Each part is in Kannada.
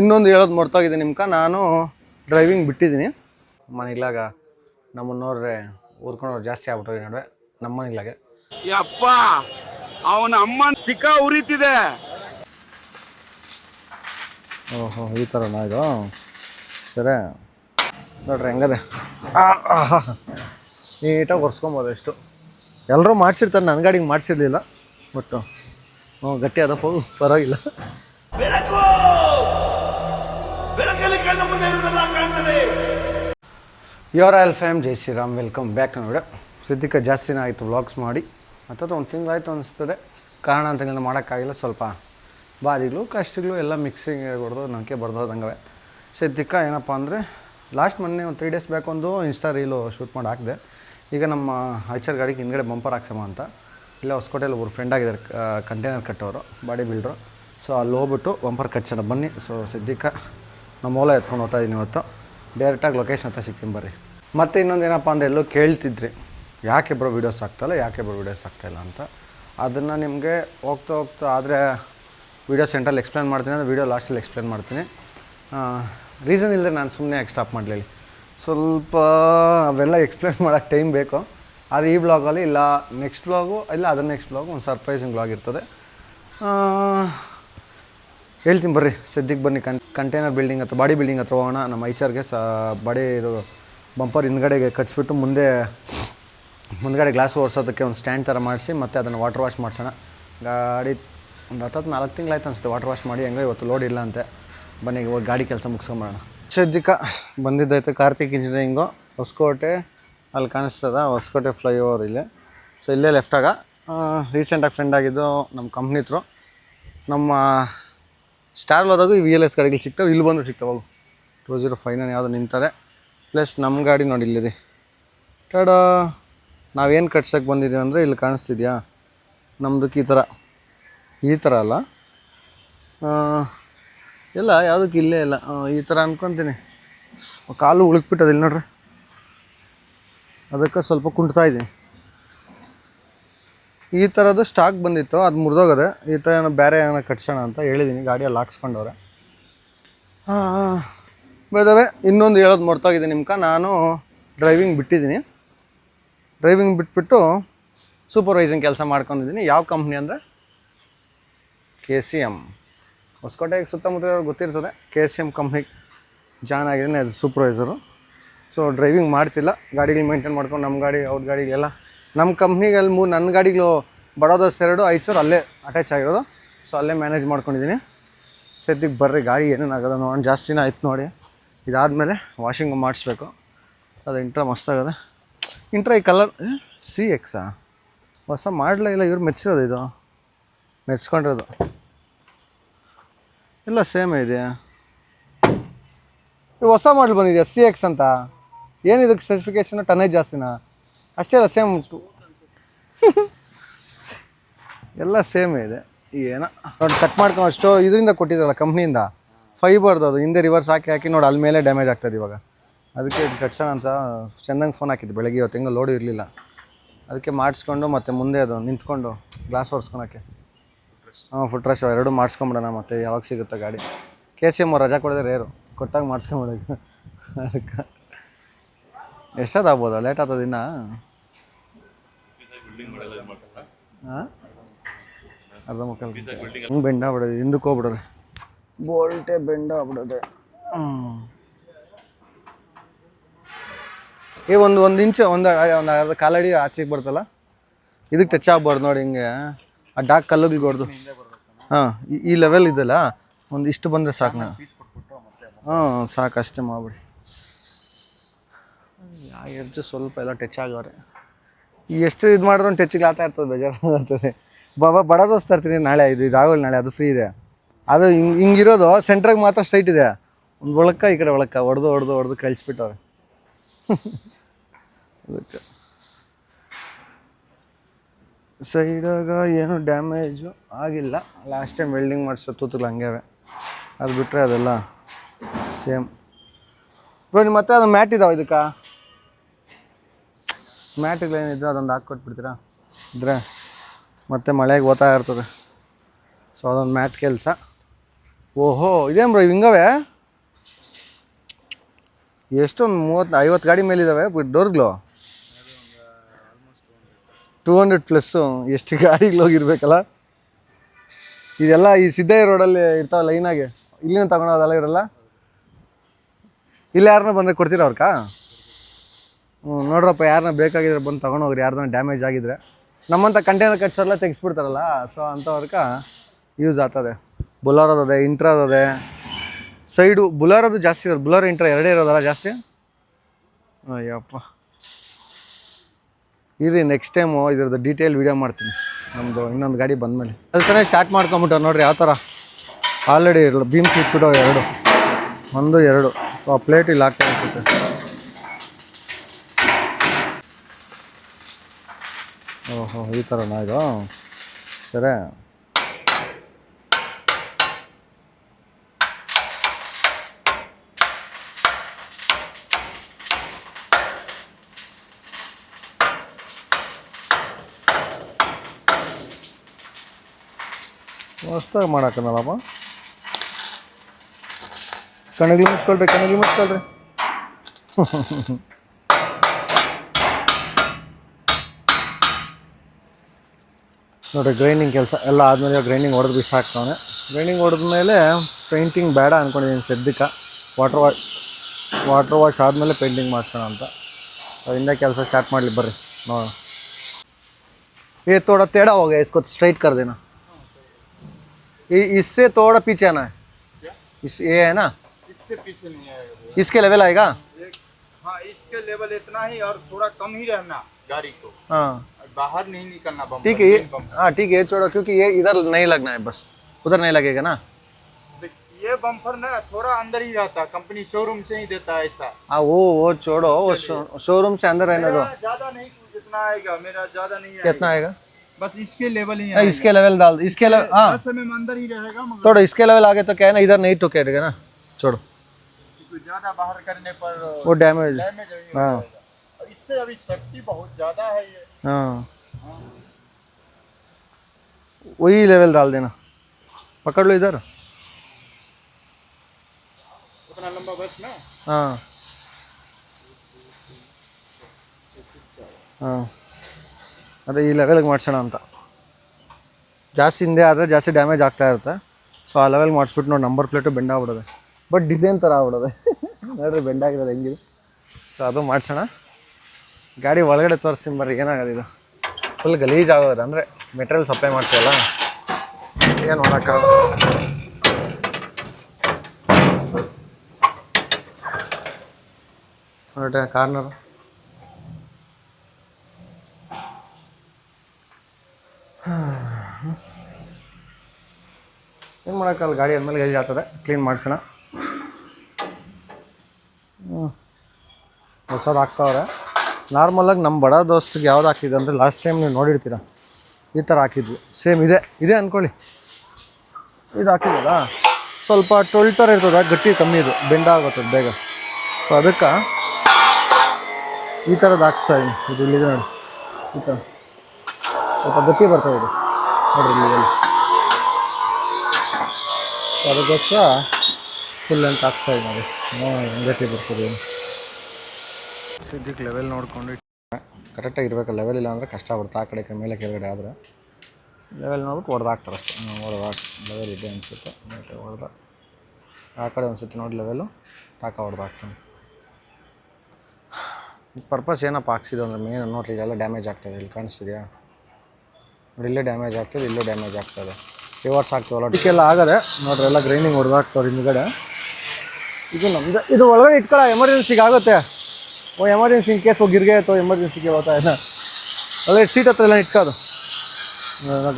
ಇನ್ನೊಂದು ಹೇಳೋದು ಮರ್ತೋಗಿದೆ ನಿಮ್ಗೆ ನಾನು ಡ್ರೈವಿಂಗ್ ಬಿಟ್ಟಿದ್ದೀನಿ. ಮನೆಗ್ಲಾಗ ನಮ್ಮನ್ನೋರ್ರೆ ಊರ್ಕೊಂಡವ್ರು ಜಾಸ್ತಿ ಆಗ್ಬಿಟ್ಟು ನಡುವೆ. ನಮ್ಮ ಮನೆಗ್ಲಾಗೆ ಯಪ್ಪ ಅವನ ಅಮ್ಮ ಚಿಕ್ಕ ಉರಿತಿದೆ. ಓಹೋ ಈ ಥರನಾ ಇದು? ಸರಿ. ನೋಡ್ರಿ ಹೆಂಗದೆ? ನೀಟಾಗಿ ಒರೆಸ್ಕೊಬೋದು ಎಷ್ಟು ಎಲ್ಲರೂ ಮಾಡಿಸಿರ್ತಾರೆ ನನ್ನ ಗಾಡಿಗೆ ಮಾಡಿಸಿರ್ಲಿಲ್ಲ. ಬಟ್ ಹ್ಞೂ ಗಟ್ಟಿ ಅದಪ್ಪ ಪರವಾಗಿಲ್ಲ. Your all fam Jai Shriram. Welcome back ನೋಡ ಸಿದ್ಧಿಕ ಜಾಸ್ತಿನ ಆಯಿತು ವ್ಲಾಗ್ಸ್ ಮಾಡಿ. ಮತ್ತದು ಒಂದು ತಿಂಗಳಾಯಿತು ಅನಿಸ್ತದೆ. ಕಾರಣಾಂತರಗಳಿಂದ ಮಾಡೋಕ್ಕಾಗಿಲ್ಲ, ಸ್ವಲ್ಪ ಬಾದಿಗಳು ಕಷ್ಟಗಳು, ಎಲ್ಲ ಮಿಕ್ಸಿಂಗ್ ಹೊಡೆದು ನನಗೆ ಬರ್ದೋದಂಗವೆ. ಸದ್ಯಕ್ಕೆ ಏನಪ್ಪ ಅಂದರೆ ಲಾಸ್ಟ್ ಮೊನ್ನೆ ಒಂದು ತ್ರೀ ಡೇಸ್ ಬ್ಯಾಕ್ ಒಂದು ಇನ್ಸ್ಟಾ ರೀಲು ಶೂಟ್ ಮಾಡಿ ಹಾಕಿದೆ. ಈಗ ನಮ್ಮ ಐಚರ್ ಗಾಡಿಗೆ ಹಿಂದ್ಗಡೆ ಬಂಪರ್ ಹಾಕ್ಸಮ್ಮ ಅಂತ. ಇಲ್ಲೇ ಹೊಸಕೋಟೆಯಲ್ಲಿ ಒಬ್ಬರು ಫ್ರೆಂಡ್ ಆಗಿದ್ದಾರೆ ಕಂಟೈನರ್ ಕಟ್ಟೋರು ಬಾಡಿ ಬಿಲ್ಡ್ರು ಸೊ ಅಲ್ಲಿ ಹೋಗ್ಬಿಟ್ಟು ಬಂಪರ್ ಕಟ್ಸೋಣ, ಬನ್ನಿ. ಸೊ ಸದ್ಯಕ್ಕೆ ನಮ್ಮ ಓಲಾ ಎತ್ಕೊಂಡು ಹೋಗ್ತಾ ಇದ್ದೀನಿ ಇವತ್ತು. ಡೈರೆಕ್ಟಾಗಿ ಲೊಕೇಶನ್ ಹತ್ರ ಸಿಗ್ತೀನಿ ಬರ್ರಿ. ಮತ್ತು ಇನ್ನೊಂದು ಏನಪ್ಪ ಅಂದರೆ ಎಲ್ಲೋ ಕೇಳ್ತಿದ್ರಿ. ಯಾಕೆ ಬ್ರೋ ವೀಡಿಯೋಸ್ ಆಗ್ತಾಯಿಲ್ಲ ಯಾಕೆ ಬ್ರೋ ವೀಡಿಯೋಸ್ ಆಗ್ತಾಯಿಲ್ಲ ಅಂತ. ಅದನ್ನು ನಿಮಗೆ ಹೋಗ್ತಾ ಹೋಗ್ತಾ ಆದರೆ ವೀಡಿಯೋ ಸೆಂಟ್ರಲ್ಲಿ ಎಕ್ಸ್ಪ್ಲೇನ್ ಮಾಡ್ತೀನಿ, ಅಂದರೆ ವೀಡಿಯೋ ಲಾಸ್ಟಲ್ಲಿ ಎಕ್ಸ್ಪ್ಲೇನ್ ಮಾಡ್ತೀನಿ. ರೀಸನ್ ಇಲ್ಲದೆ ನಾನು ಸುಮ್ಮನೆ ಯಾಕೆ ಸ್ಟಾಪ್ ಮಾಡಲಿ ಸ್ವಲ್ಪ ಅವೆಲ್ಲ ಎಕ್ಸ್ಪ್ಲೇನ್ ಮಾಡೋಕ್ಕೆ ಟೈಮ್ ಬೇಕು. ಆದರೆ ಈ ಬ್ಲಾಗಲ್ಲಿ ಇಲ್ಲ ನೆಕ್ಸ್ಟ್ ಬ್ಲಾಗು ಇಲ್ಲ ಅದರ ನೆಕ್ಸ್ಟ್ ಬ್ಲಾಗು ಒಂದು ಸರ್ಪ್ರೈಸಿಂಗ್ ಬ್ಲಾಗ್ ಇರ್ತದೆ. ಹೇಳ್ತೀನಿ ಬರ್ರಿ, ಸದ್ಯಕ್ಕೆ ಬನ್ನಿ. ಕನ್ ಕಂಟೈನರ್ ಬಿಲ್ಡಿಂಗ್ ಹತ್ರ, ಬಾಡಿ ಬಿಲ್ಡಿಂಗ್ ಹತ್ರ ಹೋಗೋಣ. ನಮ್ಮ ಐಚಾರ್ಗೆ ಸ ಬಾಡಿ ಇದು ಬಂಪರ್ ಹಿಂದ್ಗಡೆಗೆ ಕಟ್ಸ್ಬಿಟ್ಟು ಮುಂದೆ ಮುಂದ್ಗಡೆ ಗ್ಲಾಸ್ ಒರೆಸೋದಕ್ಕೆ ಒಂದು ಸ್ಟ್ಯಾಂಡ್ ಥರ ಮಾಡಿಸಿ, ಮತ್ತು ಅದನ್ನು ವಾಟರ್ ವಾಶ್ ಮಾಡಿಸೋಣ. ಗಾಡಿ ಒಂದು ಹತ್ತತ್ತು ನಾಲ್ಕು ತಿಂಗಳಾಯ್ತು ಅನಿಸುತ್ತೆ ವಾಟರ್ ವಾಶ್ ಮಾಡಿ. ಹೆಂಗೋ ಇವತ್ತು ಲೋಡ್ ಇಲ್ಲ ಅಂತೆ. ಬನ್ನಿ, ಇವಾಗ ಗಾಡಿ ಕೆಲಸ ಮುಗಿಸ್ಕೊಂಬರೋಣ. ಸದ್ಯಕ್ಕೆ ಬಂದಿದ್ದೈತೆ ಕಾರ್ತಿಕ್ ಇಂಜಿನಿಯರಿಂಗು ಹೊಸಕೋಟೆ ಅಲ್ಲಿ ಕಾಣಿಸ್ತದ. ಹೊಸಕೋಟೆ ಫ್ಲೈಓವರ್ ಇಲ್ಲಿ. ಸೊ ಇಲ್ಲೇ ಲೆಫ್ಟಾಗ ರೀಸೆಂಟಾಗಿ ಫ್ರೆಂಡ್ ಆಗಿದ್ದು ನಮ್ಮ ಕಂಪ್ನಿ ತ್ರೋ ನಮ್ಮ ಸ್ಟಾರ್ ಹೋದಾಗ ವಿ ಎಲ್ ಎಸ್ ಗಾಡಿಗಳು ಸಿಗ್ತಾವೆ, ಇಲ್ಲಿ ಬಂದು ಸಿಗ್ತಾವೆ ಟೂ ಜೀರೋ ಫೈವ್ ಯಾವುದೋ ನಿಂತದೆ. ಪ್ಲಸ್ ನಮ್ಮ ಗಾಡಿ ನೋಡಿ ಇಲ್ಲಿದೆ. ಟಡ ನಾವೇನು ಕಟ್ಸೋಕ್ಕೆ ಬಂದಿದ್ದೀವಿ ಅಂದರೆ ಇಲ್ಲಿ ಕಾಣಿಸ್ತಿದ್ಯಾ? ನಮ್ಮದಕ್ಕೆ ಈ ಥರ ಈ ಥರ ಅಲ್ಲ. ಇಲ್ಲ, ಯಾವುದಕ್ಕೆ ಇಲ್ಲೇ ಇಲ್ಲ. ಈ ಥರ ಅಂದ್ಕೊತೀನಿ ಕಾಲು ಉಳುಕ್ಬಿಟ್ಟದ ಇಲ್ಲಿ ನೋಡ್ರಿ. ಅದಕ್ಕೆ ಸ್ವಲ್ಪ ಕುಂಟ್ತಾ ಇದ್ದೀನಿ. ಈ ಥರದ್ದು ಸ್ಟಾಕ್ ಬಂದಿತ್ತು, ಅದು ಮುರಿದೋಗದೆ, ಈ ಥರ ಏನೋ ಬೇರೆ ಏನೋ ಕಟ್ಸೋಣ ಅಂತ ಹೇಳಿದ್ದೀನಿ ಗಾಡಿಯಲ್ಲಿ ಹಾಕ್ಸ್ಕೊಂಡವ್ರೆ. ಬೇದವೇ ಇನ್ನೊಂದು ಹೇಳೋದು ಮರ್ತೋಗಿದೆ ನಿಮ್ಗೆ ನಾನು ಡ್ರೈವಿಂಗ್ ಬಿಟ್ಟಿದ್ದೀನಿ ಡ್ರೈವಿಂಗ್ ಬಿಟ್ಬಿಟ್ಟು ಸೂಪರ್ವೈಸಿಂಗ್ ಕೆಲಸ ಮಾಡ್ಕೊಂಡಿದ್ದೀನಿ ಯಾವ ಕಂಪ್ನಿ ಅಂದರೆ? ಕೆ ಸಿ ಎಂ ಹೊಸಕೋಟೆಗೆ ಸುತ್ತಮುತ್ತ ಗೊತ್ತಿರ್ತದೆ ಕೆ ಸಿ ಎಂ ಕಂಪ್ನಿಗೆ ಜಾಯ್ನ್ ಆಗಿದ್ದೀನಿ, ಅದು ಸೂಪರ್ವೈಸರು ಸೊ ಡ್ರೈವಿಂಗ್ ಮಾಡ್ತಿಲ್ಲ, ಗಾಡಿಗಳು ಮೇಂಟೈನ್ ಮಾಡ್ಕೊಂಡು ನಮ್ಮ ಗಾಡಿ, ಅವ್ರ ಗಾಡಿಗೆಲ್ಲ ನಮ್ಮ ಕಂಪ್ನಿಗಲ್ಲಿ ಮೂರು ನನ್ನ ಗಾಡಿಗಳು ಬಡೋದಸ್ ಎರಡು, ಐದು ಅಲ್ಲೇ ಅಟ್ಯಾಚ್ ಆಗಿರೋದು. ಸೊ ಅಲ್ಲೇ ಮ್ಯಾನೇಜ್ ಮಾಡ್ಕೊಂಡಿದ್ದೀನಿ ಸದ್ಯಕ್ಕೆ ಬರ್ರಿ, ಗಾಡಿ ಏನೇನಾಗದ ನೋಡೋಣ ಜಾಸ್ತಿನ ಆಯ್ತು ನೋಡಿ. ಇದಾದಮೇಲೆ ವಾಷಿಂಗ್ ಮಾಡಿಸ್ಬೇಕು. ಅದು ಇಂಟ್ರಾ ಮಸ್ತಾಗದೆ ಇಂಟ್ರಾ ಈ ಕಲರ್ ಸಿ ಎಕ್ಸಾ ಹೊಸ ಮಾಡಲೇ ಇಲ್ಲ, ಇವ್ರು ಮೆಚ್ಚಿರೋದು ಇದು? ಮೆಚ್ಕೊಂಡಿರೋದು ಇಲ್ಲ ಸೇಮ್ ಇದೆಯಾ? ಇದು ಹೊಸ ಮಾಡಲ್ ಬಂದಿದೆಯಾ ಸಿ ಎಕ್ಸ್ ಅಂತ? ಏನು ಇದಕ್ಕೆ ಸ್ಪೆಸಿಫಿಕೇಶನ್ ಟನೇಜ್ ಜಾಸ್ತಿನಾ? ಅಷ್ಟೇ ಅಲ್ಲ ಸೇಮ್ ಉಂಟು. ಎಲ್ಲ ಸೇಮ್ ಇದೆ. ಏನೋ? ನೋಡಿ ಕಟ್ ಮಾಡ್ಕೊಂಡು ಅಷ್ಟು ಇದರಿಂದ ಕೊಟ್ಟಿದ್ರಲ್ಲ ಕಂಪ್ನಿಯಿಂದ ಫೈಬರ್ದು ಅದು ಹಿಂದೆ ರಿವರ್ಸ್ ಹಾಕಿ ಹಾಕಿ ನೋಡಿ ಅಲ್ಲಿ ಮೇಲೆ ಡ್ಯಾಮೇಜ್ ಆಗ್ತದೆ ಇವಾಗ. ಅದಕ್ಕೆ ಇದು ಕಟ್ಸೋಣ ಅಂತ ಚೆನ್ನಾಗಿ ಫೋನ್ ಹಾಕಿದ್ದು. ಬೆಳಗ್ಗೆ ಇವತ್ತು ಹೆಂಗೆ ಲೋಡ್ ಇರಲಿಲ್ಲ. ಅದಕ್ಕೆ ಮಾಡಿಸ್ಕೊಂಡು ಮತ್ತೆ ಮುಂದೆ ಅದು ನಿಂತ್ಕೊಂಡು ಗ್ಲಾಸ್ ಒರೆಸ್ಕೊಳಕ್ಕೆ. ಹಾಂ ಫುಟ್ ರಶ್ ಎರಡೂ ಮಾಡಿಸ್ಕೊಂಬಿಡೋಣ ಮತ್ತೆ ಯಾವಾಗ ಸಿಗುತ್ತೆ ಗಾಡಿ. ಕೆ ಸಿ ಎಂ ರಜಾ ಕೊಡಿದ್ರೆ ರೇರು ಕೊಟ್ಟಾಗ ಮಾಡಿಸ್ಕೊಂಬಿಡೋಕೆ ಅದಕ್ಕೆ ಎಷ್ಟಾದಾಗ್ಬೋದಾ ಲೇಟ್ ಆಗ್ತದೆ ಇನ್ನ? ಹಾಂ ಅರ್ಧ ಮುಕ್ಕಾಲು ಹಿಂಗೆ ಬೆಂಡ ಬಿಡೋದು ಹಿಂದಕ್ಕೆ ಹೋಗ್ಬಿಡೋದು. ಬೋಲ್ಟೆ ಬೆಂಡ ಆಗ್ಬಿಡೋದು. ಏ ಒಂದು ಒಂದು ಇಂಚು ಒಂದು ಒಂದು ಅರ್ಧ ಕಾಲಡಿ ಆಚೆಗೆ ಬರ್ತಲ್ಲ? ಇದಕ್ಕೆ ಟಚ್ ಆಗ್ಬಾರ್ದು ನೋಡಿ ಹಿಂಗೆ. ಆ ಡಾಕ್ ಕಲ್ಲುಗಳಿಗೆ ಹೊಡೆದು. ಹಾಂ ಈ ಲೆವೆಲ್ ಇದೆಯಲ್ಲ ಒಂದು ಇಷ್ಟು ಬಂದರೆ ಸಾಕು ನಾ ಹಾಂ ಸಾಕು ಅಷ್ಟೇ ಮಾಡ್ಬಿಡಿ. ಆ ಎಡ್ಜ್ ಸ್ವಲ್ಪ ಎಲ್ಲ ಟಚ್ ಆಗವ್ರೆ. ಎಷ್ಟು ಇದು ಮಾಡಿದ್ರು ಟಚ್ಗೆ ಆಗ್ತಾ ಇರ್ತದೆ, ಬೇಜಾರು ಆಗ್ತದೆ ಬಾಬಾ, ಬಡ ದೋಸ್ತ ತರ್ತೀನಿ ನಾಳೆ, ಇದು ಇದಾಗಲ್ಲ ನಾಳೆ, ಅದು ಫ್ರೀ ಇದೆ. ಅದು ಹಿಂಗೆ ಹಿಂಗಿರೋದು ಸೆಂಟ್ರಾಗ ಮಾತ್ರ ಸ್ಟ್ರೈಟ್ ಇದೆ. ಒಂದು ಒಳಕ್ಕ, ಈ ಕಡೆ ಒಳಕ್ಕ ಹೊಡೆದು ಹೊಡೆದು ಹೊಡೆದು ಕಳಿಸ್ಬಿಟ್ಟವ್ರೆ. ಅದಕ್ಕೆ. ಸೈಡಾಗ ಏನು ಡ್ಯಾಮೇಜು ಆಗಿಲ್ಲ. ಲಾಸ್ಟ್ ಟೈಮ್ ವೆಲ್ಡಿಂಗ್ ಮಾಡಿಸೋ ತೂತುಗಳು ಹಂಗೆ ಅದು ಬಿಟ್ಟರೆ ಅದೆಲ್ಲ ಸೇಮ್ ಬನ್ನಿ ಮತ್ತೆ ಅದು ಮ್ಯಾಟ್ ಇದಾವೆ ಇದಕ್ಕೆ? ಮ್ಯಾಟ್ಗಳೇನಿದ್ರೆ ಅದೊಂದು ಹಾಕ್ಕೊಟ್ಬಿಡ್ತೀರಾ? ಇದ್ರೆ ಮತ್ತೆ ಮಳೆಗೆ ಓದ್ತಾ ಇರ್ತದೆ. ಸೊ ಅದೊಂದು ಮ್ಯಾಟ್ ಕೆಲಸ. ಓಹೋ, ಇದೇನು ಬ್ರೋ ಹಿಂಗವೆ? ಎಷ್ಟೊಂದು ಮೂವತ್ತು, ಐವತ್ತು ಗಾಡಿ ಮೇಲಿದ್ದಾವೆ ಡೋರ್ಗಳು ಟೂ ಹಂಡ್ರೆಡ್ ಪ್ಲಸ್ಸು ಎಷ್ಟು ಗಾಡಿಗಳು ಹೋಗಿರ್ಬೇಕಲ್ಲ? ಇದೆಲ್ಲ ಈ ಸಿದ್ದಯ್ಯ ರೋಡಲ್ಲಿ ಇರ್ತಾವೆ ಲೈನಾಗೆ ಇಲ್ಲಿಂದ ತಗೊಳೋದೆಲ್ಲ ಇರಲ್ಲ ಇಲ್ಲ ಯಾರನ್ನ ಬಂದಾಗ ಕೊಡ್ತೀರಾ ಅವ್ರಕ್ಕ? ನೋಡ್ರಪ್ಪ ಯಾರನ್ನ ಬೇಕಾಗಿದ್ರೆ ಬಂದು ತೊಗೊಂಡೋಗ್ರಿ ಯಾರ್ದನ್ನ ಡ್ಯಾಮೇಜ್ ಆಗಿದ್ರೆ. ನಮ್ಮಂಥ ಕಂಟೈನರ್ ಕಟ್ಸೋರೆಲ್ಲ ತೆಗಿಸ್ಬಿಡ್ತಾರಲ್ಲ ಸೊ ಅಂಥವ್ರಕ ಯೂಸ್ ಆಗ್ತದೆ. ಬುಲಾರೋದದೆ ಇಂಟ್ರಾದದೆ ಸೈಡು, ಬುಲಾರದು ಜಾಸ್ತಿ ಇರೋದು, ಬುಲಾರ, ಇಂಟ್ರ ಎರಡೇ ಇರೋದಲ್ಲ ಜಾಸ್ತಿ? ಅಯ್ಯಪ್ಪ. ಇರಿ ನೆಕ್ಸ್ಟ್ ಟೈಮು ಇದ್ರದ್ದು ಡೀಟೇಲ್ ವೀಡಿಯೋ ಮಾಡ್ತೀನಿ. ನಮ್ಮದು ಇನ್ನೊಂದು ಗಾಡಿ ಬಂದಮೇಲೆ. ಅದು ತಾನೇ ಸ್ಟಾರ್ಟ್ ಮಾಡ್ಕೊಂಬಿಟ್ಟು ನೋಡ್ರಿ, ಯಾವ ಥರ ಆಲ್ರೆಡಿ ಬೀಮ್ಸ್ ಇಟ್ಬಿಟ್ಟು ಎರಡು. ಒಂದು, ಎರಡು. ಸೊ ಆ ಪ್ಲೇಟ್ ಇಲ್ಲಿ ಹಾಕ್ತಾ ಅನ್ಸುತ್ತೆ ಓಹೋ ಈ ಥರನಾ ಇದು? ಸರಿ. ಮಸ್ತಾಗಿ ಮಾಡಕ್ಕನಲ್ಲಪ್ಪ ಕಣಗಿಲಿ ಮುಚ್ಕೊಳ್ರಿ ಕಣಗಿಲಿ ಮುಚ್ಕೊಳ್ರಿ ನೋಡಿರಿ ಗ್ರೈಂಡಿಂಗ್ ಕೆಲಸ ಎಲ್ಲ ಆದಮೇಲೆ ಗ್ರೈಂಡಿಂಗ್ ಹೊಡೆದು ಬಿಸಾಕ್ತಾವನೆ ಗ್ರೈಂಡಿಂಗ್ ಹೊಡೆದ್ಮೇಲೆ ಪೇಂಟಿಂಗ್ ಬೇಡ ಅಂದ್ಕೊಂಡಿದ್ದೀನಿ ಸದ್ಯಕ್ಕೆ ವಾಟರ್ ವಾಶ್ ವಾಟರ್ ವಾಶ್ ಆದಮೇಲೆ ಪೇಂಟಿಂಗ್ ಮಾಡ್ಸೋಣ ಅಂತ ಅದರಿಂದ ಕೆಲಸ ಸ್ಟಾರ್ಟ್ ಮಾಡಲಿ ಬರ್ರಿ ನೋಡೋಣ ये थोड़ा टेढ़ा हो गया इसको स्ट्राइट कर देना ये इससे थोड़ा पीछे आना है इस ये है ना इससे पीछे नहीं आएगा वो। इसके लेवल आएगा एक हाँ इसके लेवल इतना ही और थोड़ा कम ही रहना गाड़ी को हाँ बाहर नहीं निकलना बम्पर ठीक है ये हाँ ठीक है ये छोड़ो क्योंकि ये इधर नहीं लगना है बस। उधर नहीं लगेगा ना? ये बम्पर ना थोड़ा अंदर ही रहता कंपनी शोरूम से ही देता है ऐसा। हाँ वो वो छोड़ो वो शोरूम से अंदर रहने दो। ज़्यादा नहीं जितना आएगा मेरा ज़्यादा नहीं कितना आएगा? बस इसके लेवल ही हाँ, इसके लेवल डाल इसके लेवल हाँ। अंदर ही रहेगा छोड़ो इसके लेवल आगे तो क्या ना इधर नहीं टोकेगा ना। छोड़ो। ज़्यादा बाहर करने पर वो डैमेज डैमेज हाँ इससे अभी शक्ति बहुत ज़्यादा है ये। हाँ वही लेवल डाल देना पकड़ लो इधर उतना लंबा बस ना ಹಾಂ ಹಾಂ ಅದೇ ಈ ಲೆವೆಲ್ಗೆ ಮಾಡ್ಸೋಣ ಅಂತ ಜಾಸ್ತಿ ಹಿಂದೆ ಆದರೆ ಜಾಸ್ತಿ ಡ್ಯಾಮೇಜ್ ಆಗ್ತಾ ಇರುತ್ತೆ ಸೊ ಆ ಲೆವೆಲ್ ಮಾಡಿಸ್ಬಿಟ್ಟು ನೋಡಿ ನಂಬರ್ ಪ್ಲೇಟು ಬೆಂಡ್ ಆಗ್ಬಿಡೋದೆ ಬಟ್ ಡಿಸೈನ್ ಥರ ಆಗ್ಬಿಡೋದೆ ನೋಡ್ರಿ ಬೆಂಡ್ ಆಗಿರೋದು ಹೆಂಗಿದೆ ಸೊ ಅದು ಮಾಡ್ಸೋಣ ಗಾಡಿ ಒಳಗಡೆ ತೋರಿಸ್ತೀನಿ ಬರ್ರಿ, ಏನಾಗೋದು ಇದು? ಫುಲ್ ಗಲೀಜ್ ಆಗೋದು ಅಂದರೆ ಮೆಟೀರಿಯಲ್ ಸಪ್ಲೈ ಮಾಡ್ತೀವಲ್ಲ? ಏನು ಮಾಡೋಕ್ಕಾಗಲ್ಲ? ನೋಡ್ರಿ ಕಾರ್ನರ್ ಏನು ಮಾಡೋಕ್ಕಲ್ಲ ಗಾಡಿ ಅಂದಮೇಲೆ ಗಲೀಜ್ ಆಗ್ತದೆ. ಕ್ಲೀನ್ ಮಾಡಿಸೋಣ. ಹೊಸದು ಹಾಕ್ತಾವ್ರೆ. ನಾರ್ಮಲಾಗಿ ನಮ್ಮ ಬಡ ದೋಸ್ತಿಗೆ ಯಾವ್ದು ಹಾಕಿದೆ ಅಂದರೆ ಲಾಸ್ಟ್ ಟೈಮ್ ನೀವು ನೋಡಿರ್ತೀರ. ಈ ಥರ ಹಾಕಿದ್ವಿ. ಸೇಮ್ ಇದೆ. ಇದೆ ಅಂದ್ಕೊಳ್ಳಿ ಇದು ಹಾಕಿದ್ದಲ್ಲ ಸ್ವಲ್ಪ ಟೊಳ್ ಥರ ಇರ್ತದೆ, ಗಟ್ಟಿ ಕಮ್ಮಿ ಇದು. ಬೆಂಡ ಆಗುತ್ತೆ ಬೇಗ. ಸೊ ಅದಕ್ಕೆ ಈ ಥರದ್ದು ಹಾಕ್ಸ್ತಾ ಇದ್ದೀನಿ ಇದು ಇಲ್ಲಿದೆ ನೋಡಿ. ಈ ಥರ ಸ್ವಲ್ಪ ಗಟ್ಟಿ ಬರ್ತಾ ಇದೆ. ನೋಡಿರಿ ಇಲ್ಲಿ ಅದಕ್ಕೋಸ್ಕರ ಫುಲ್ ಅಂತ ಹಾಕ್ತಾ ಇದ್ದೀನಿ ಗಟ್ಟಿ ಬರ್ತದೆ. ಸದ್ಯಕ್ಕೆ ಲೆವೆಲ್ ನೋಡ್ಕೊಂಡು ಕರೆಕ್ಟಾಗಿ ಇರಬೇಕು. ಲೆವೆಲ್ ಇಲ್ಲ ಅಂದರೆ ಕಷ್ಟ ಆಗುತ್ತೆ ಆ ಕಡೆ ಮೇಲೆ, ಕೆಳಗಡೆ ಆದರೆ ಲೆವೆಲ್ ನೋಡ್ಬಿಟ್ಟು ಹೊಡೆದು ಹಾಕ್ತಾರೆ ಅಷ್ಟೇ. ಹೊಡೆದು ಹಾಕಿ ಲೆವೆಲ್ ಇದೆ ಅನಿಸುತ್ತೆ. ಹೊಡೆದ ಆ ಕಡೆ ಅನಿಸುತ್ತೆ ನೋಡಿ ಲೆವೆಲು ತಾಕ ಹೊಡೆದು ಹಾಕ್ತೀನಿ ಪರ್ಪಸ್ ಏನಪ್ಪ ಹಾಕ್ಸಿದ್ದು ಅಂದರೆ ಮೇನ್ ನೋಡಿರಿ, ಇಲ್ಲೆಲ್ಲ ಡ್ಯಾಮೇಜ್ ಆಗ್ತದೆ ಇಲ್ಲಿ ಕಾಣಿಸ್ತಿದೆಯಾ? ನೋಡಿ, ಇಲ್ಲೇ ಡ್ಯಾಮೇಜ್ ಆಗ್ತದೆ, ಇಲ್ಲೂ ಡ್ಯಾಮೇಜ್ ಆಗ್ತದೆ ರಿವರ್ಸ್ ಆಗ್ತೀವಲ್ಲ ಡಿಕ್ಕೆಲ್ಲ ಆಗದೆ ನೋಡ್ರಿ, ಎಲ್ಲ ಗ್ರೈಂಡಿಂಗ್ ಹೊಡೆದಾಕ್ತವ್ರೆ ಹಿಂದ್ಗಡೆ. ಇದು ನಮ್ದು ಇದು ಒಳಗಡೆ ಇಟ್ಕೊಳ್ಳೋ ಎಮರ್ಜೆನ್ಸಿಗೆ ಆಗುತ್ತೆ. ಓ ಎಮರ್ಜೆನ್ಸಿ ಇನ್ ಕೇಸ್ ಹೋಗಿರ್ಗೆ ಅಥವಾ ಎಮರ್ಜೆನ್ಸಿಗೆ ಹೋಗ್ತಾ ಇಲ್ಲ. ಅದೇ ಸೀಟ್ ಹತ್ರ ಎಲ್ಲ ಇಟ್ಕೋದು.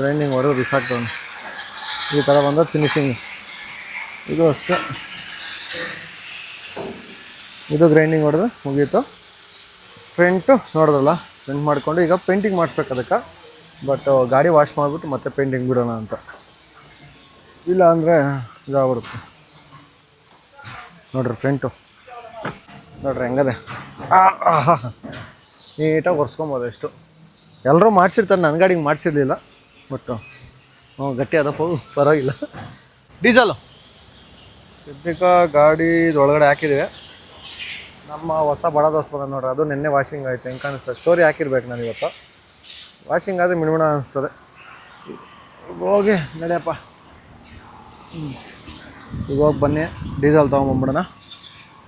ಗ್ರೈಂಡಿಂಗ್ ಹೊಡೆದು ಬಿಸಾಕ್ತವನು ಈ ಥರ ಬಂದ ಫಿನಿಶಿಂಗ್ ಇದು ಅಷ್ಟೇ. ಇದು ಗ್ರೈಂಡಿಂಗ್ ಹೊಡೆದು ಮುಗೀತು. ಪೇಂಟು ನೋಡಿದ್ರಲ್ಲ ಫ್ರಂಟ್ ಮಾಡಿಕೊಂಡು ಈಗ ಪೇಂಟಿಂಗ್ ಮಾಡಿಸ್ಬೇಕು ಅದಕ್ಕೆ. ಬಟ್ ಗಾಡಿ ವಾಶ್ ಮಾಡಿಬಿಟ್ಟು ಮತ್ತೆ ಪೇಂಟಿಂಗ್ ಬಿಡೋಣ ಅಂತ. ಇಲ್ಲ ಅಂದರೆ ಇದಾಗ್ಬಿಡುತ್ತೆ. ನೋಡ್ರಿ ಫ್ರಂಟು ನೋಡ್ರಿ ಹೆಂಗದೆ. ನೀಟಾಗಿ ಒರೆಸ್ಕೊಬೋದು ಎಷ್ಟು ಎಲ್ಲರೂ ಮಾಡಿಸಿರ್ತಾರೆ ನನ್ನ ಗಾಡಿಗೆ ಮಾಡಿಸಿರ್ಲಿಲ್ಲ ಬಟ್ ಹ್ಞೂ ಗಟ್ಟಿ ಅದಪ್ಪ ಪರವಾಗಿಲ್ಲ. ಡೀಸಲು? ಸದ್ಯಕ್ಕೆ ಗಾಡಿ ಒಳಗಡೆ ಹಾಕಿದ್ದೀವಿ. ನಮ್ಮ ಹೊಸ ಬಡ ದೋಸ್ ಬಂದ ನೋಡ್ರಿ ಅದು ನಿನ್ನೆ ವಾಷಿಂಗ್ ಆಯಿತು ಹೆಂಗೆ ಕಾಣಿಸ್ತದೆ ಸ್ಟೋರಿ ಹಾಕಿರ್ಬೇಕು ನಾನು ಇವತ್ತು. ವಾಷಿಂಗ್ ಆದರೆ ಮಿಣ್ಮಿಣ ಅನಿಸ್ತದೆ. ಹೋಗಿ ನಡೆಯಪ್ಪ. ಹ್ಞೂ ಈಗ ಹೋಗಿ ಬನ್ನಿ ಡೀಸೆಲ್ ತೊಗೊಂಬಂದ್ಬಿಡೋಣ.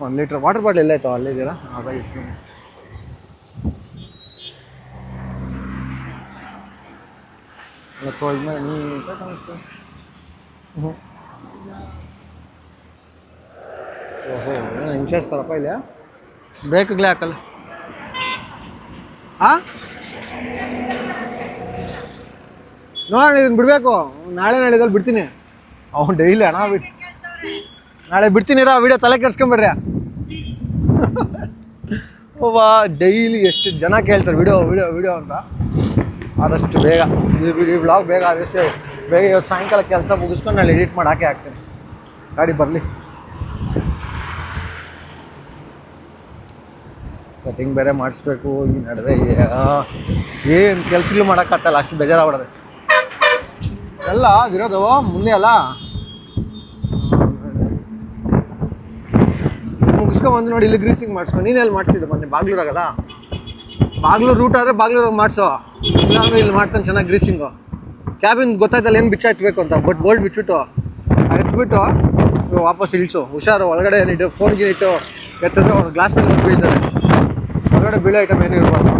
ಒಂದು ಲೀಟ್ರ್ ವಾಟರ್ ಬಾಟ್ಲ್ ಎಲ್ಲ ಆಯ್ತು ಅಲ್ಲಿದ್ದೀರಾ ಇಟ್ಟು ತೊಳೆದ್ಮೇಲೆ ನೀಟಾಗಿ ಕಾಣಿಸ್ತದೆ ಹ್ಞೂ ಓಹೋ ಏನೋ ಹಿಂಸೇಸ್ತಾರಪ್ಪ ಇಲ್ಲಿ ಬ್ರೇಕ್ಗಳೇ ಹಾಕಲ್ಲ. ಆ? ನೋಡೋಣ ಇದನ್ನ ಬಿಡಬೇಕು. ನಾಳೆ ನಾಳೆದಲ್ಲಿ ಬಿಡ್ತೀನಿ. ಅವನು ಡೈಲಿ ಹಣ ಬಿಟ್ಟು ನಾಳೆ ಬಿಡ್ತೀನಿ ರಾ ವಿಡಿಯೋ ತಲೆ ಕೆಡ್ಸ್ಕೊಂಬಿಡ್ರಿ. ಒಬ್ಬ ಡೈಲಿ ಎಷ್ಟು ಜನ ಕೇಳ್ತಾರೆ ವಿಡಿಯೋ ವಿಡಿಯೋ ವಿಡಿಯೋ ಅಂತ. ಆದಷ್ಟು ಬೇಗ. ಈ ಬ್ಲಾಗ್ ಬೇಗ ಆದಷ್ಟು ಬೇಗ ಇವತ್ತು ಸಾಯಂಕಾಲ ಕೆಲಸ ಮುಗಿಸ್ಕೊಂಡು ನಾಳೆ ಎಡಿಟ್ ಮಾಡಿ ಹಾಕಿ ಹಾಕ್ತೀನಿ. ಗಾಡಿ ಬರಲಿ. ಕಟಿಂಗ್ ಬೇರೆ ಮಾಡಿಸ್ಬೇಕು, ಈ ನಡುವೆ ಏನು ಕೆಲಸಗಳು ಮಾಡೋಕ್ಕಾಗ್ತಲ್ಲ ಅಷ್ಟು ಬೇಜಾರಾಗ್ಬಿಡೋದು. ಎಲ್ಲ, ಇರೋದು, ಮುಂದೆ ಅಲ್ಲ? ಮುಗಿಸ್ಕೊಂಬಂದು ನೋಡಿ ಇಲ್ಲಿ ಗ್ರೀಸಿಂಗ್ ಮಾಡಿಸ್ಕೊ. ನೀನು ಎಲ್ಲಿ ಮಾಡಿಸಿದ್ದು ಮೊನ್ನೆ ಬಾಗ್ಲೂರಾಗಲ್ಲ ಬಾಗ್ಲೂರು ರೂಟ್ ಆದರೆ ಬಾಗ್ಲೂರಾಗ ಮಾಡಿಸೋ. ಇಲ್ಲಾಂದ್ರೆ ಇಲ್ಲಿ ಮಾಡ್ತಾನೆ ಚೆನ್ನಾಗಿ ಗ್ರೀಸಿಂಗು ಕ್ಯಾಬಿನ್ ಗೊತ್ತಾಯ್ತಲ್ಲ ಏನು ಬಿಚ್ಚ ಎತ್ತಬೇಕು ಅಂತ ಬಟ್ ಬೋಲ್ಡ್ ಬಿಟ್ಬಿಟ್ಟು. ಎತ್ಬಿಟ್ಟು ವಾಪಸ್ ಇಳಿಸು ಹುಷಾರು, ಒಳಗಡೆ ಏನಿಟ್ಟು ಫೋನ್ ಗೀನ್ ಇಟ್ಟು ಎತ್ತಿದ್ರೆ ಒಂದು ಗ್ಲಾಸ್ ಮೇಲೆ ಬೀಳ್ತಾರೆ. ಒಳಗಡೆ ಬೀಳೋ ಐಟಮ್ ಏನೂ ಇರಬಾರ್ದು.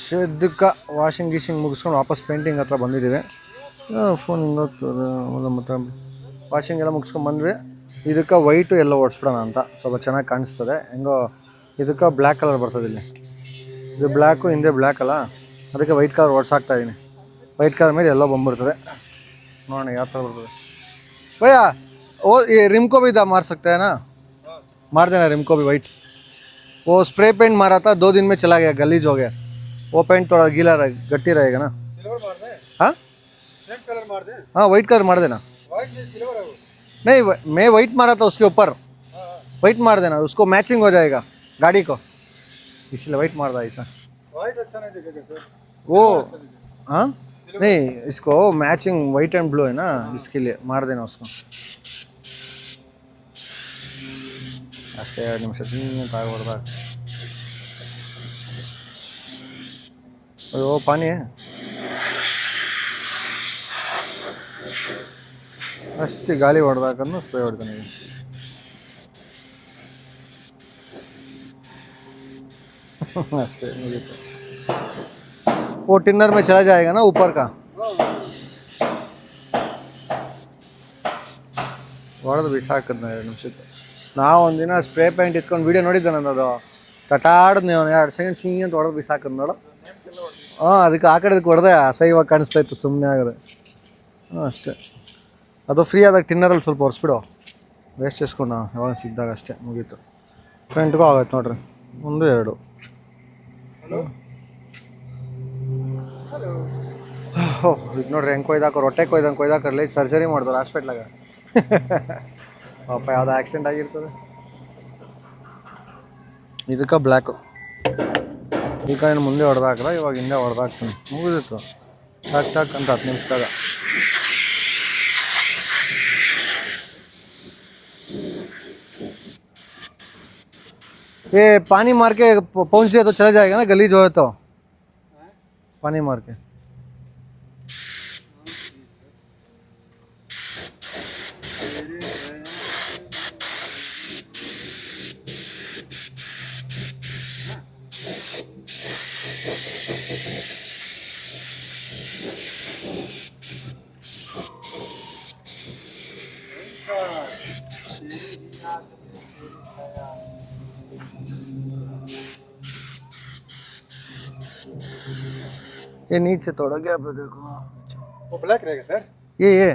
ಸದ್ಯಕ್ಕೆ ವಾಷಿಂಗ್ ಗೀಸಿಂಗ್ ಮುಗಿಸ್ಕೊಂಡು ವಾಪಸ್ ಪೇಂಟಿಂಗ್ ಹತ್ರ ಬಂದಿದ್ದೀವಿ. ಫೋನ್ ಹಿಂಗೆ ಮತ್ತು ವಾಷಿಂಗ್ ಎಲ್ಲ ಮುಗಿಸ್ಕೊಂಡು ಬಂದ್ವಿ. ಇದಕ್ಕೆ ವೈಟು ಎಲ್ಲ ಓಡಿಸ್ಬಿಡೋಣ ಅಂತ. ಸ್ವಲ್ಪ ಚೆನ್ನಾಗಿ ಕಾಣಿಸ್ತದೆ. ಹೆಂಗೋ ಇದಕ್ಕೆ ಬ್ಲ್ಯಾಕ್ ಕಲರ್ ಬರ್ತದೆ ಇಲ್ಲಿ. ಇದು ಬ್ಲ್ಯಾಕು ಹಿಂದೆ ಬ್ಲ್ಯಾಕ್ ಅಲ್ಲ? ಅದಕ್ಕೆ ವೈಟ್ ಕಲರ್ ಓಡಿಸಾಕ್ತಾ ಇದ್ದೀನಿ ವೈಟ್ ಕಲರ್ ಮೇಲೆ ಎಲ್ಲೋ ಬಂದ್ಬಿಡ್ತದೆ ನೋಡೋಣ ಯಾವ ಥರ ಬರ್ತದೆ. ಭಯ್ಯ ಓ ಈ ರಿಮ್ಕೋ ಬಿ ಮಾರ್ಸಕ್ತೇನಾ ಮಾಡ್ದೇನಾ ರಿಮ್ಕೋ ಬಿ ವೈಟ್ ಓ ಸ್ಪ್ರೇ ಪೇಂಟ್ ಮಾರಾತ ದೋ ದಿನ ಮೇಲೆ ಚೆನ್ನಾಗಿ ಗಲೀಜ್ ಹೋಗ್ಯ? ಓ ಪೇಂಟ್ ತೊಡ ಗೀಲಾರ ಗಟ್ಟಿರ ಈಗನಾ? ಹಾಂ? ಹಾಂ ವೈಟ್ ಕಲರ್ ಮಾಡ್ದೇನಾ रहे गट्टी रहेगा ना सिल्वर मार दे हाँ सेम कलर मार दे हाँ वाइट कलर मार देना व्हाइट नहीं सिल्वर है वो नहीं व- मैं वाइट मारा था उसके ऊपर वाइट मार देना उसको मैचिंग हो जाएगा गाड़ी को इसलिए वाइट मार रहा ऐसा व्हाइट अच्छा नहीं दिखेगा सर वो हाँ नहीं इसको मैचिंग वाइट एंड ब्लू है ना इसके लिए मार देना उसको ಅಷ್ಟೇ ಎರಡು ನಿಮಿಷ ಸುಮ್ಮನೆ ತಾಗ್ಬಾರ್ದಾಗ ಅಯ್ಯೋ ಪಾನಿ ಅಷ್ಟೇ ಗಾಳಿ ಹೊಡೆದಾಕನ್ನು ಸ್ಪ್ರೇ ಹೊಡ್ತಾನೆ ಈಗ. ಅಷ್ಟೇ ಮುಗೀತು वो टिन्नर में चला जाएगा ना ऊपर का ಹೊಡೆದು ಬಿಸಾಕದ್ನ ಎರಡು ನಿಮಿಷಕ್ಕೆ ನಾವು ಒಂದಿನ ಸ್ಪ್ರೇ ಪೇಂಟ್ ಇಟ್ಕೊಂಡು ವೀಡಿಯೋ ನೋಡಿದ್ದೆ ನಾನು ಅದು ತಟಾಡ್ದು ನೀವು ಎರಡು ಸೆಕೆಂಡ್ ಸಿಂಗ್ ಅಂತ ಹೊಡೆದು ಬಿಸಾಕದ್ ನೋಡು ಹಾಂ ಅದಕ್ಕೆ ಆ ಕಡೆದಕ್ಕೆ ಹೊಡೆದೆ ಅಸಹ್ಯವಾಗಿ ಕಾಣಿಸ್ತಾ ಇತ್ತು ಸುಮ್ಮನೆ ಆಗದೆ ಹಾಂ ಅಷ್ಟೇ ಅದು ಫ್ರೀ ಆದಾಗ ಟಿನ್ನರಲ್ಲಿ ಸ್ವಲ್ಪ ಒರೆಸ್ಬಿಡು. ವೇಸ್ಟ್ చేసుಕೊಂಡು ಯಾವಾಗ ಸಿಕ್ಕಿದಾಗ ಅಷ್ಟೇ ಮುಗೀತು. ಫ್ರೆಂಟ್ಗೂ ಆಗತ್ತೆ ನೋಡ್ರಿ. ಒಂದು ಎರಡು. ಓ ಇದು ನೋಡ್ರಿ ಹೆಂಗೆ ಕೊಯ್ದಾಕೋ ರೊಟ್ಟೆ ಕೊಯ್ದಂಗೆ ಕೊಯ್ದಾಕರ್ಲಿ ಸರ್ಜರಿ ಮಾಡಿದ್ರು ಹಾಸ್ಪಿಟ್ಲಾಗ ಪಾಪ ಯಾವುದೋ ಆಕ್ಸಿಡೆಂಟ್ ಆಗಿರ್ತದೆ. ಇದಕ್ಕೆ ಬ್ಲ್ಯಾಕು ಈ ಕಡೆ ಮುಂದೆ ಹೊಡೆದಾಕ್ರ ಇವಾಗ ಹಿಂದೆ ಹೊಡೆದಾಕ್ತೀನಿ. ಮುಗಿದಿತ್ತು. ಟಾಕ್ ಟಾಕ್ ಅಂತ ಹತ್ತು ನಿಮಿಷದಾಗ. ये पानी मार के पहुँच जाए तो चला जाएगा ना गली जो है तो। पानी मार के। ये नीचे थोड़ा गैप है देखो वो ब्लैक रहेगा सर ये ये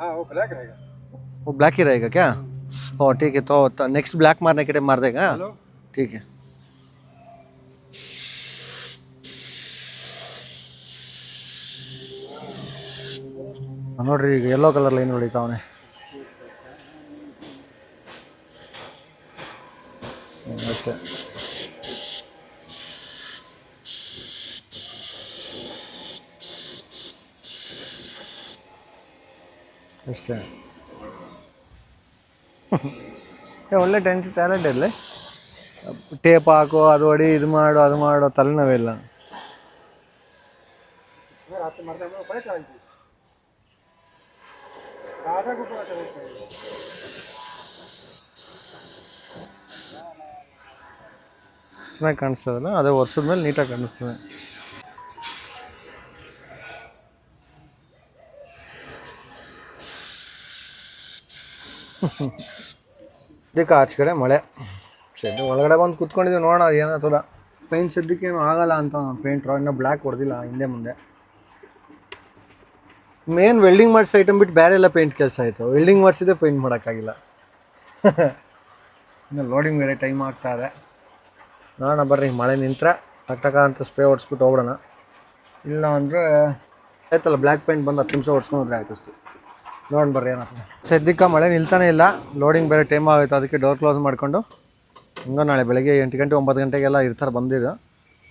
हाँ वो ब्लैक रहेगा वो ब्लैक ही रहेगा क्या ओ ठीक है तो नेक्स्ट ब्लैक मारने के टाइम मार देगा हेलो ठीक है ನೋಡ್ರಿ ಈಗ ಯೆಲ್ಲೋ ಕಲರ್ ಲೈನ್ ಹೊಡಿತಾವನೆ ಅಷ್ಟೇ ಅಷ್ಟೇ. ಒಳ್ಳೆ ಟೆನ್ ಟ್ಯಾಲೆಂಟ್ ಇರಲಿ ಟೇಪ್ ಹಾಕೋ, ಅದು ಹೊಡಿ ಇದು ಮಾಡೋ, ಅದು ಮಾಡೋ ತಲೆನೋವೆಲ್ಲ ಚೆನ್ನಾಗಿ ಕಾಣಿಸ್ತದಲ್ಲ? ಅದೇ ವರ್ಷದ ಮೇಲೆ ನೀಟಾಗಿ ಕಾಣಿಸ್ತದೆ. ಇದಕ್ಕೆ ಆಚೆ ಕಡೆ ಮಳೆ. ಸದ್ಯ ಒಳಗಡೆ ಬಂದು ಕುತ್ಕೊಂಡಿದ್ದೀವಿ, ನೋಡೋಣ ಏನಾಗ್ತದ ಪೇಂಟ್ ಸದ್ಯಕ್ಕೆ ಏನು ಆಗಲ್ಲ ಅಂತ ಪೇಂಟ್ ಇನ್ನೂ ಬ್ಲ್ಯಾಕ್ ಹೊಡೆದಿಲ್ಲ, ಹಿಂದೆ ಮುಂದೆ. ಮೇನ್ ವೆಲ್ಡಿಂಗ್ ಮಾಡಿಸಿ ಐಟಮ್ ಬಿಟ್ಟು ಬೇರೆ ಎಲ್ಲ ಪೇಂಟ್ ಕೆಲಸ ಆಯಿತು. ವೆಲ್ಡಿಂಗ್ ಮಾಡಿಸಿದ್ದೆ ಪೇಂಟ್ ಮಾಡೋಕ್ಕಾಗಿಲ್ಲ. ಇನ್ನು ಲೋಡಿಂಗ್ ಬೇರೆ ಟೈಮ್ ಆಗ್ತಾ ಇದೆ. ನೋಡೋಣ ಬರ್ರಿ, ಮಳೆ ನಿಂತ್ರೆ ಟಕ್ ಟಕ ಅಂತ ಸ್ಪ್ರೇ ಹೊಡ್ಸ್ಬಿಟ್ಟು ಹೋಗೋಣ ಇಲ್ಲ ಅಂದರೆ ಆಯ್ತಲ್ಲ ಬ್ಲ್ಯಾಕ್ ಪೇಂಟ್ ಬಂದು ಹತ್ತು ನಿಮಿಷ ಹೊಡ್ಸ್ಕೊಂಡ್ರೆ ಆಯ್ತು ಅಷ್ಟು. ನೋಡೋಣ ಬರ್ರಿ ಏನಾಗ್ತದೆ ಸದ್ಯಕ್ಕೆ ಮಳೆ ನಿಲ್ತಾನೆ ಇಲ್ಲ. ಲೋಡಿಂಗ್ ಬೇರೆ ಟೈಮ್ ಆಗೋಯ್ತು. ಅದಕ್ಕೆ ಡೋರ್ ಕ್ಲೋಸ್ ಮಾಡಿಕೊಂಡು ಹಂಗೆ ನಾಳೆ ಬೆಳಗ್ಗೆ ಎಂಟು ಗಂಟೆ, ಒಂಬತ್ತು ಗಂಟೆಗೆಲ್ಲ ಇರ್ತಾರೆ ಬಂದಿದ್ದು.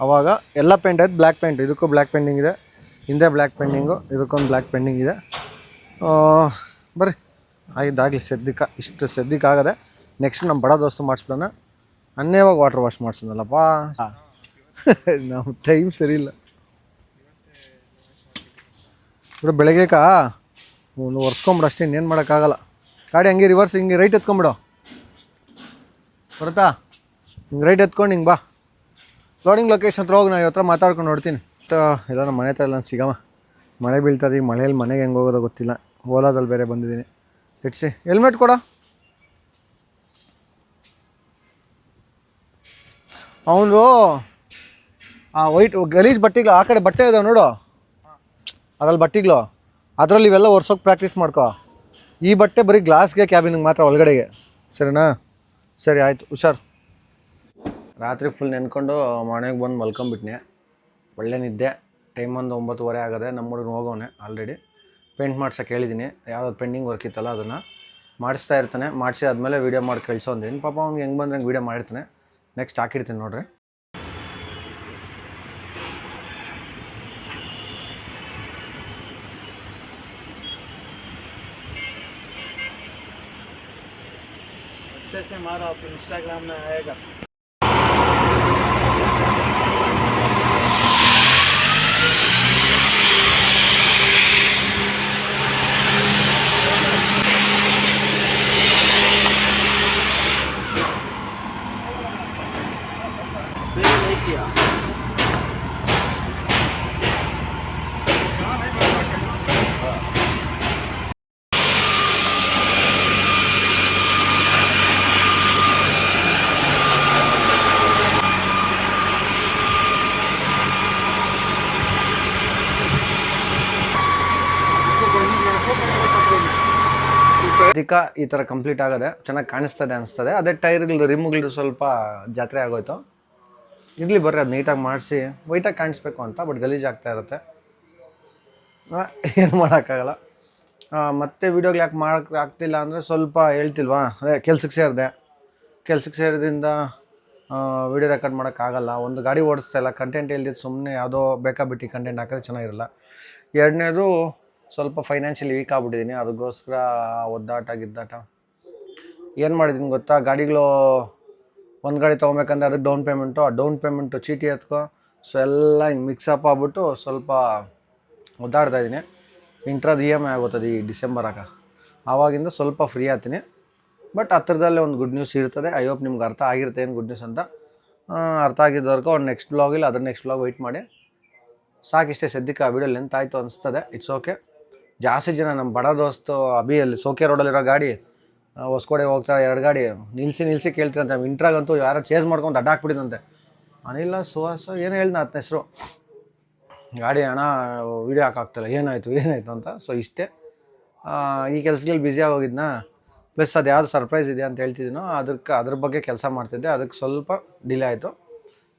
ಅವಾಗ ಎಲ್ಲ ಪೇಂಟ್ ಆಯ್ತು. ಬ್ಲ್ಯಾಕ್ ಪೇಂಟ್ ಇದಕ್ಕೂ ಬ್ಲ್ಯಾಕ್ ಪೇಂಟಿಂಗ್ ಇದೆ. ಹಿಂದೆ ಬ್ಲ್ಯಾಕ್ ಪೇಂಟಿಂಗು ಇದಕ್ಕೊಂದು ಬ್ಲ್ಯಾಕ್ ಪೇಂಟಿಂಗ್ ಇದೆ. ಬರ್ರಿ. ಆಗಿದ್ದಾಗಲಿ ಸದ್ಯಕ್ಕೆ, ಇಷ್ಟು ಸದ್ಯಕ್ಕೆ ಆಗದೆ ನೆಕ್ಸ್ಟ್ ನಮ್ಮ ಬಡ ದೋಸ್ತು ಮಾಡಿಸ್ಬಿಡೋಣ. ಅನ್ನೇವಾಗ ವಾಟರ್ ವಾಶ್ ಮಾಡಿಸೋದಲ್ಲಪ್ಪ ನಮ್ಮ ಟೈಮ್ ಸರಿ ಇಲ್ಲ. ಬೆಳಗ್ಗೆಕಾ ಒಂದು ಒರೆಸ್ಕೊಂಬಿಡು ಅಷ್ಟೇ, ಇನ್ನೇನು ಮಾಡೋಕ್ಕಾಗಲ್ಲ. ಗಾಡಿ ಹಂಗೆ ರಿವರ್ಸ್ ಹಿಂಗೆ ರೈಟ್ ಎತ್ಕೊಂಬಿಡು. ಬರುತ್ತಾ? ಹಿಂಗೆ ರೈಟ್ ಎತ್ಕೊಂಡು ಹಿಂಗೆ ಬಾ. ಲೋಡಿಂಗ್ ಲೊಕೇಶನ್ ಹತ್ರ ಹೋಗಿ ನಾನು ಇವತ್ತು ಮಾತಾಡ್ಕೊಂಡು ನೋಡ್ತೀನಿ. ಇಷ್ಟು ಎಲ್ಲ ನಮ್ಮ ಮನೆ ಹತ್ರ ಎಲ್ಲ ಸಿಗಮ್ಮ. ಮಳೆ ಬೀಳ್ತದೆ ಈಗ ಮಳೆಯಲ್ಲಿ ಮನೆಗೆ ಹೆಂಗೆ ಹೋಗೋದೋ ಗೊತ್ತಿಲ್ಲ. ಓಲಾದಲ್ಲಿ ಬೇರೆ ಬಂದಿದ್ದೀನಿ. ಇಟ್ಸಿ ಹೆಲ್ಮೆಟ್ ಕೊಡ. ಅವನು, ಆ ವೈಟ್ ಗಲೀಜ್ ಬಟ್ಟೆಗಳು ಆ ಕಡೆ ಬಟ್ಟೆ ಇದಾವೆ ನೋಡು. ಅದ್ರಲ್ಲಿ ಬಟ್ಟೆಗಳು. ಅದರಲ್ಲಿ ಇವೆಲ್ಲ ಒರ್ಸೋಕೆ ಪ್ರಾಕ್ಟೀಸ್ ಮಾಡ್ಕೋ. ಈ ಬಟ್ಟೆ ಬರೀ ಗ್ಲಾಸ್ಗೆ ಕ್ಯಾಬಿನಿಗೆ ಮಾತ್ರ, ಒಳಗಡೆಗೆ. ಸರಿನಾ? ಸರಿ, ಆಯಿತು. ಹುಷಾರು. ರಾತ್ರಿ ಫುಲ್ ನೆನ್ಕೊಂಡು ಮನೆಗೆ ಬಂದು ಮಲ್ಕೊಂಬಿಟ್ನೆ. ಒಳ್ಳೆ ನಿದ್ದೆ. ಟೈಮ್ ಒಂದು ಒಂಬತ್ತುವರೆ ಆಗದೆ ನಮ್ಮ ಹುಡುಗನ ಹೋಗೋನೆ ಆಲ್ರೆಡಿ ಪೇಂಟ್ ಮಾಡ್ಸೋಕೆ ಹೇಳಿದ್ದೀನಿ ಯಾವ್ದು ಪೆಂಡಿಂಗ್ ವರ್ಕ್ ಇತ್ತಲ್ಲ ಅದನ್ನು. ಮಾಡಿಸ್ತಾ ಇರ್ತಾನೆ. ಮಾಡಿಸಿ ಆದಮೇಲೆ ವೀಡಿಯೋ ಮಾಡಿ ಕಳ್ಸೋಂದಿನಿ ಪಾಪ ಅವ್ನಿಗೆ ಹೆಂಗೆ ಬಂದ್ರೆ ಹಂಗೆ ವೀಡಿಯೋ ಮಾಡಿರ್ತಾನೆ. ನೆಕ್ಸ್ಟ್ ಹಾಕಿರ್ತೀನಿ ನೋಡ್ರಿ. अच्छे से हमारा आप इंस्टाग्राम में आएगा। ಅಧಿಕ ಈ ಥರ ಕಂಪ್ಲೀಟ್ ಆಗದೆ ಚೆನ್ನಾಗಿ ಕಾಣಿಸ್ತದೆ ಅನಿಸ್ತದೆ. ಅದೇ ಟೈರ್ಗಳು ರಿಮ್ಗಳು ಸ್ವಲ್ಪ ಜಾತ್ರೆ ಆಗೋಯ್ತು. ಇರಲಿ ಬರ್ರಿ ಅದು ನೀಟಾಗಿ ಮಾಡಿಸಿ. ವೈಟಾಗಿ ಕಾಣಿಸ್ಬೇಕು ಅಂತ ಬಟ್ ಗಲೀಜ್ ಆಗ್ತಾ ಇರುತ್ತೆ. ಏನು ಮಾಡೋಕ್ಕಾಗಲ್ಲ. ಮತ್ತೆ ವೀಡಿಯೋಗಳು ಯಾಕೆ ಮಾಡೋಕ್ಕೆ ಆಗ್ತಿಲ್ಲ ಅಂದರೆ ಸ್ವಲ್ಪ ಹೇಳ್ತಿಲ್ವಾ? ಅದೇ ಕೆಲ್ಸಕ್ಕೆ ಸೇರಿದೆ. ಕೆಲ್ಸಕ್ಕೆ ಸೇರಿದ್ರಿಂದ ವೀಡಿಯೋ ರೆಕಾರ್ಡ್ ಮಾಡೋಕ್ಕಾಗಲ್ಲ ಒಂದು ಗಾಡಿ ಓಡಿಸ್ತಾ ಇಲ್ಲ ಕಂಟೆಂಟ್ ಇಲ್ದಿದ್ದು ಸುಮ್ಮನೆ ಯಾವುದೋ ಬೇಕಾಬಿಟ್ಟು ಕಂಟೆಂಟ್ ಹಾಕಿದ್ರೆ ಚೆನ್ನಾಗಿರಲ್ಲ. ಎರಡನೇದು ಸ್ವಲ್ಪ ಫೈನಾನ್ಷಿಯಲಿ ವೀಕ್ ಆಗ್ಬಿಟ್ಟಿದ್ದೀನಿ ಅದಕ್ಕೋಸ್ಕರ ಒದ್ದಾಟ ಗಿದ್ದಾಟ. ಏನು ಮಾಡಿದ್ದೀನಿ ಗೊತ್ತಾ? ಗಾಡಿಗಳು ಒಂದು ಗಾಡಿ ತೊಗೊಬೇಕಂದ್ರೆ ಅದಕ್ಕೆ ಡೌನ್ ಪೇಮೆಂಟು ಆ ಡೌನ್ ಪೇಮೆಂಟು ಚೀಟಿ ಎತ್ಕೊ ಸೊ ಎಲ್ಲ ಹಿಂಗೆ ಮಿಕ್ಸಪ್ ಆಗ್ಬಿಟ್ಟು ಸ್ವಲ್ಪ ಒದ್ದಾಡ್ತಾ ಇದ್ದೀನಿ ಇಂಟ್ರದ್ದು ಇ ಎಂ ಐ ಆಗುತ್ತದೆ ಈ ಡಿಸೆಂಬರಾಗ ಆವಾಗಿಂದ ಸ್ವಲ್ಪ ಫ್ರೀ ಆಗ್ತೀನಿ. ಬಟ್ ಹತ್ರದಲ್ಲೇ ಒಂದು ಗುಡ್ ನ್ಯೂಸ್ ಇರ್ತದೆ. ಐ ಹೋಪ್ ನಿಮ್ಗೆ ಅರ್ಥ ಆಗಿರುತ್ತೆ ಏನು ಗುಡ್ ನ್ಯೂಸ್ ಅಂತ. ಅರ್ಥ ಆಗಿದ್ದವರೆಗೂ ಒಂದು ನೆಕ್ಸ್ಟ್ ಬ್ಲಾಗ್ ಇಲ್ಲ, ಅದ್ರ ನೆಕ್ಸ್ಟ್ ಬ್ಲಾಗ್ ವೆಯ್ಟ್ ಮಾಡಿ. ಸಾಕಿಷ್ಟೇ ಸದ್ಯಕ್ಕೆ ಆ ವಿಡಿಯೋ ಲೆಂತ್ ಆಯಿತು ಅನಿಸ್ತದೆ. ಇಟ್ಸ್ ಓಕೆ ಜಾಸ್ತಿ ಜನ ನಮ್ಮ ಬಡ ದೋಸ್ತು ಅಭಿಯಲ್ಲಿ ಸೋಕೆ ರೋಡಲ್ಲಿರೋ ಗಾಡಿ ಹೊಸ್ಕೋಡೆ ಹೋಗ್ತಾರೆ ಎರಡು ಗಾಡಿ ನಿಲ್ಲಿಸಿ ನಿಲ್ಲಿಸಿ ಕೇಳ್ತಿರಂತೆ ಇಂಟ್ರಾಗಂತೂ ಯಾರೋ ಚೇಸ್ ಮಾಡ್ಕೊಂಡು ಅಡ್ಡ ಹಾಕ್ಬಿಟ್ಟಿದಂತೆ ಅನಿಲ, ಸುಹಾಸ ಏನು ಹೇಳ್ದ ಆತನ ಹೆಸರು? ಗಾಡಿ ಹಣ ವೀಡಿಯೋ ಹಾಕಾಗ್ತಿಲ್ಲ. ಏನಾಯಿತು ಏನಾಯಿತು ಅಂತ. ಸೊ ಇಷ್ಟೇ. ಈ ಕೆಲಸಗಳಲ್ಲಿ ಬ್ಯುಸಿ ಆಗೋಗಿದ್ನ. ಪ್ಲಸ್ ಅದು ಯಾವುದು ಸರ್ಪ್ರೈಸ್ ಇದೆ ಅಂತ ಹೇಳ್ತಿದ್ದೀನೋ, ಅದಕ್ಕೆ ಅದ್ರ ಬಗ್ಗೆ ಕೆಲಸ ಮಾಡ್ತಿದ್ದೆ. ಅದಕ್ಕೆ ಸ್ವಲ್ಪ ಡಿಲೇ ಆಯಿತು.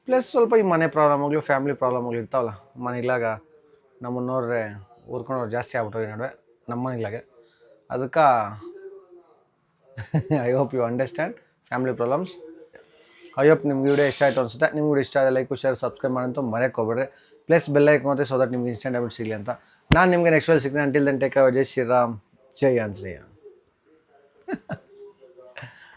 ಪ್ಲಸ್ ಸ್ವಲ್ಪ ಈ ಮನೆ ಪ್ರಾಬ್ಲಮ್ಗಳು ಫ್ಯಾಮಿಲಿ ಪ್ರಾಬ್ಲಮ್ಗಳು ಇರ್ತಾವಲ್ಲ ಮನೆಗಳಾಗ ನಮ್ಮನ್ನ ನೋಡ್ರೆ ಊರ್ಕೊಂಡವ್ರು ಜಾಸ್ತಿ ಆಗ್ಬಿಟ್ರು ಈ ನಡುವೆ, ನಮ್ಮ ಮನೆಗಳಾಗೆ ಅದಕ್ಕೆ I hope you understand family problems I hope ನಿಮ್ಗೆ ವಿಡಿಯೋ ಇಷ್ಟ ಆಯಿತು ಅನಿಸುತ್ತೆ. ನಿಮ್ಗೆ ಇಷ್ಟ ಆದರೆ ಲೈಕ್ ಶೇರ್ ಸಬ್ಸ್ಕ್ರೈಬ್ ಮಾಡಂತೂ ಮರೆಕೋಬೇಡ್ರಿ ಪ್ಲಸ್ ಬೆಲ್ ಮತ್ತೆ ಸೊ ದಟ್ ನಿಮ್ಗೆ ಇನ್ಸ್ಟೆಂಟ್ ಅಪ್ಡೇಟ್ ಸಿಗಲಿ ಅಂತ. ನಾನು ನಿಮಗೆ ನೆಕ್ಸ್ಟ್ ವೇಲ್ ಸಿಗ್ತೀನಿ. Until then take Jai Shriram. Jai Anjaneya.